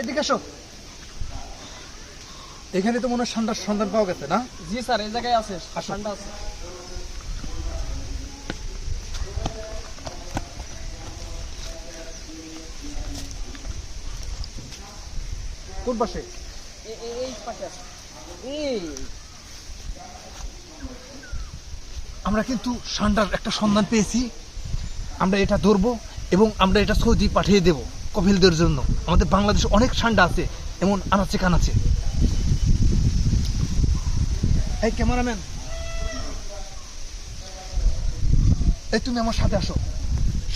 এদিকে আসো এখানে তো মনে হয় ঠান্ডার সন্ধান পাওয়া গেছে না? জি স্যার এই জায়গায় আছে ঠান্ডা আছে। কোন পাশে? এই পাশে আছে। এই। আমরা কিন্তু ষান্ডার একটা সন্ধান পেয়েছি। আমরা এটা ধরবো এবং আমরা এটা সৌদি পাঠিয়ে দেব। কপিলদের জন্য। আমাদের বাংলাদেশে অনেক ঠান্ডা আছে, এমন আনাচে কানাচে। এই ক্যামেরাম্যান, এই তুমি আমার সাথে আসো।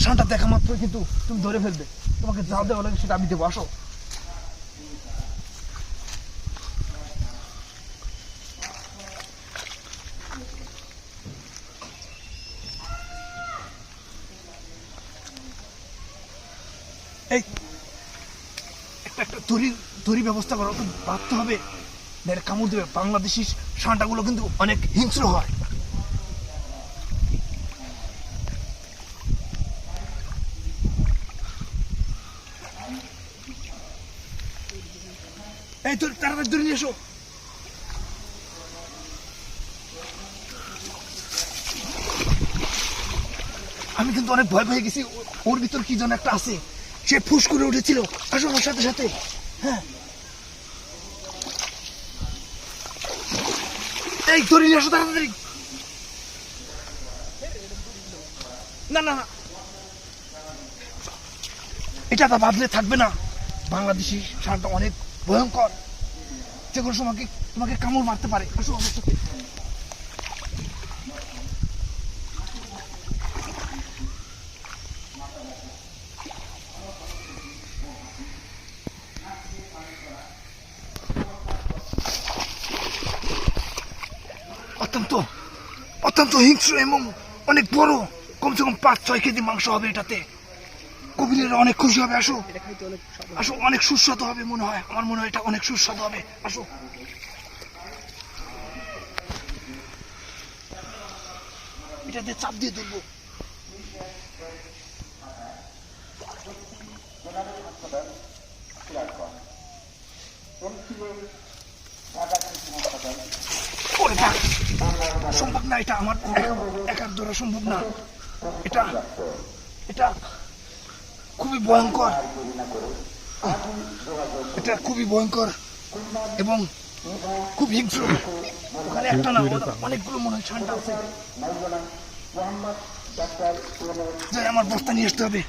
ষান্ডা দেখা মাত্র কিন্তু তুমি ধরে ফেলবে। তোমাকে যা দেওয়া লাগে সেটা আমি দেবো, আসো। এই ব্যবস্থা করো বাঁধতে হবে কামড় দেবে। বাংলাদেশি কিন্তু অনেক হিংস্র হয়। এই, তোর তাড়াতাড়ি দড়ি নিয়ে এসো। আমি কিন্তু অনেক ভয় পেয়ে গেছি, ওর ভিতর কি যেন একটা আছে। সে ফুস করে উঠেছিল। আসো আমার সাথে সাথে। হ্যাঁ। এই আসো তাড়াতাড়ি। না না। না এটা তো বাদলে থাকবে না। বাংলাদেশি সারটা অনেক ভয়ঙ্কর। যে কোনো সময় তোমাকে কামড় মারতে পারে। আসো আমার সাথে অত্যন্ত অত্যন্ত হিংস্র এবং অনেক বড়। কমসে কম পাঁচ ছয় কেজি মাংস হবে এটাতে। কবিরেরা অনেক খুশি হবে আসো। আসো অনেক সুস্বাদু হবে মনে হয়। আমার মনে হয় এটা অনেক সুস্বাদু হবে। আসো। এটাতে চাপ দিয়ে ধরবো। বাপ, সম্ভব না এটা আমার একা- একার দ্বারা সম্ভব না। এটা এটা খুবই ভয়ঙ্কর। এটা খুবই ভয়ঙ্কর এবং খুব হিংস্র। ওখানে একটা না অনেকগুলো মনে হয় ঠান্ডা আছে। যাই আমার বস্তা নিয়ে আসতে হবে।